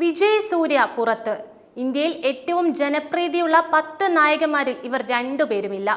വിജയ് സൂര്യ പുറത്ത്. ഇന്ത്യയിൽ ഏറ്റവും ജനപ്രീതിയുള്ള പത്ത് നായകന്മാരിൽ ഇവർ രണ്ടുപേരുമില്ല.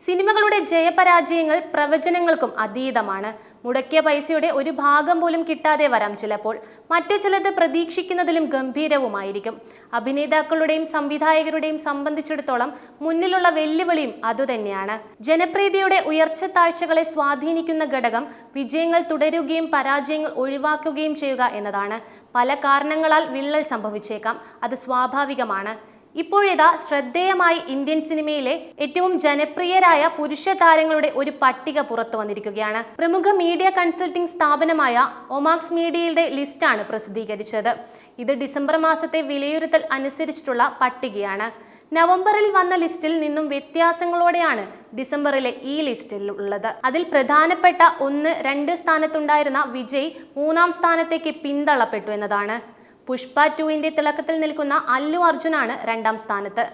സിനിമകളുടെ ജയപരാജയങ്ങൾ പ്രവചനങ്ങൾക്കും അതീതമാണ്. മുടക്കിയ പൈസയുടെ ഒരു ഭാഗം പോലും കിട്ടാതെ വരാം ചിലപ്പോൾ. മറ്റു ചിലത് പ്രതീക്ഷിക്കുന്നതിലും ഗംഭീരവുമായിരിക്കും. അഭിനേതാക്കളുടെയും സംവിധായകരുടെയും സംബന്ധിച്ചിടത്തോളം മുന്നിലുള്ള വെല്ലുവിളിയും അതുതന്നെയാണ്. ജനപ്രീതിയുടെ ഉയർച്ച താഴ്ചകളെ സ്വാധീനിക്കുന്ന ഘടകം വിജയങ്ങൾ തുടരുകയും പരാജയങ്ങൾ ഒഴിവാക്കുകയും ചെയ്യുക എന്നതാണ്. പല കാരണങ്ങളാൽ വിള്ളൽ സംഭവിച്ചേക്കാം. അത് സ്വാഭാവികമാണ്. ഇപ്പോഴിതാ ശ്രദ്ധേയമായി ഇന്ത്യൻ സിനിമയിലെ ഏറ്റവും ജനപ്രിയരായ പുരുഷ താരങ്ങളുടെ ഒരു പട്ടിക പുറത്തു വന്നിരിക്കുകയാണ്. പ്രമുഖ മീഡിയ കൺസൾട്ടിംഗ് സ്ഥാപനമായ ഒമാക്സ് മീഡിയയുടെ ലിസ്റ്റാണ് പ്രസിദ്ധീകരിച്ചത്. ഇത് ഡിസംബർ മാസത്തെ വിലയിരുത്തൽ അനുസരിച്ചിട്ടുള്ള പട്ടികയാണ്. നവംബറിൽ വന്ന ലിസ്റ്റിൽ നിന്നും വ്യത്യാസങ്ങളോടെയാണ് ഡിസംബറിലെ ഈ ലിസ്റ്റിൽ ഉള്ളത്. അതിൽ പ്രധാനപ്പെട്ട ഒന്ന് രണ്ട് സ്ഥാനത്തുണ്ടായിരുന്ന വിജയ് മൂന്നാം സ്ഥാനത്തേക്ക് പിന്തള്ളപ്പെട്ടു എന്നതാണ്. പുഷ്പ ടുവിന്റെ തിളക്കത്തിൽ നിൽക്കുന്ന അല്ലു അർജുനാണ് രണ്ടാം സ്ഥാനത്ത്.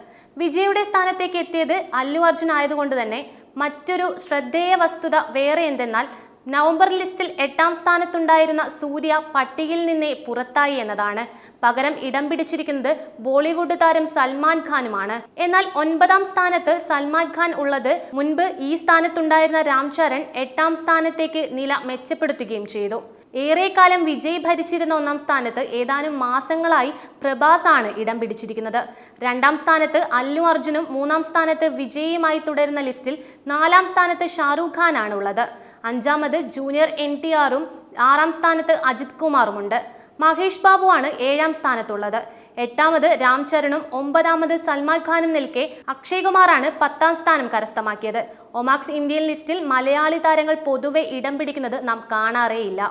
വിജയുടെ സ്ഥാനത്തേക്ക് എത്തിയത് അല്ലു അർജുൻ ആയതുകൊണ്ട് തന്നെ മറ്റൊരു ശ്രദ്ധേയ വസ്തുത വേറെ എന്തെന്നാൽ നവംബർ ലിസ്റ്റിൽ എട്ടാം സ്ഥാനത്തുണ്ടായിരുന്ന സൂര്യ പട്ടികയിൽ നിന്നേ പുറത്തായി എന്നതാണ്. പകരം ഇടം പിടിച്ചിരിക്കുന്നത് ബോളിവുഡ് താരം സൽമാൻ ഖാനുമാണ്. എന്നാൽ ഒൻപതാം സ്ഥാനത്ത് സൽമാൻ ഖാൻ ഉള്ളത് മുൻപ് ഈ സ്ഥാനത്തുണ്ടായിരുന്ന രാംചരൺ എട്ടാം സ്ഥാനത്തേക്ക് നില മെച്ചപ്പെടുത്തുകയും ചെയ്തു. ഏറെക്കാലം വിജയ് ഭരിച്ചിരുന്ന ഒന്നാം സ്ഥാനത്ത് ഏതാനും മാസങ്ങളായി പ്രഭാസ് ആണ് ഇടം പിടിച്ചിരിക്കുന്നത്. രണ്ടാം സ്ഥാനത്ത് അല്ലു അർജുനും മൂന്നാം സ്ഥാനത്ത് വിജയുമായി തുടരുന്ന ലിസ്റ്റിൽ നാലാം സ്ഥാനത്ത് ഷാറൂഖ് ഖാൻ ആണ് ഉള്ളത് അഞ്ചാമത് ജൂനിയർ എൻ ടി ആറും ആറാം സ്ഥാനത്ത് അജിത് കുമാറുമുണ്ട്. മഹേഷ് ബാബുവാണ് ഏഴാം സ്ഥാനത്തുള്ളത്. എട്ടാമത് രാംചരണും ഒമ്പതാമത് സൽമാൻ ഖാനും നിൽക്കെ അക്ഷയ് കുമാറാണ് പത്താം സ്ഥാനം കരസ്ഥമാക്കിയത്. ഒമാക്സ് ഇന്ത്യൻ ലിസ്റ്റിൽ മലയാളി താരങ്ങൾ പൊതുവെ ഇടം പിടിക്കുന്നത് നാം കാണാറേയില്ല.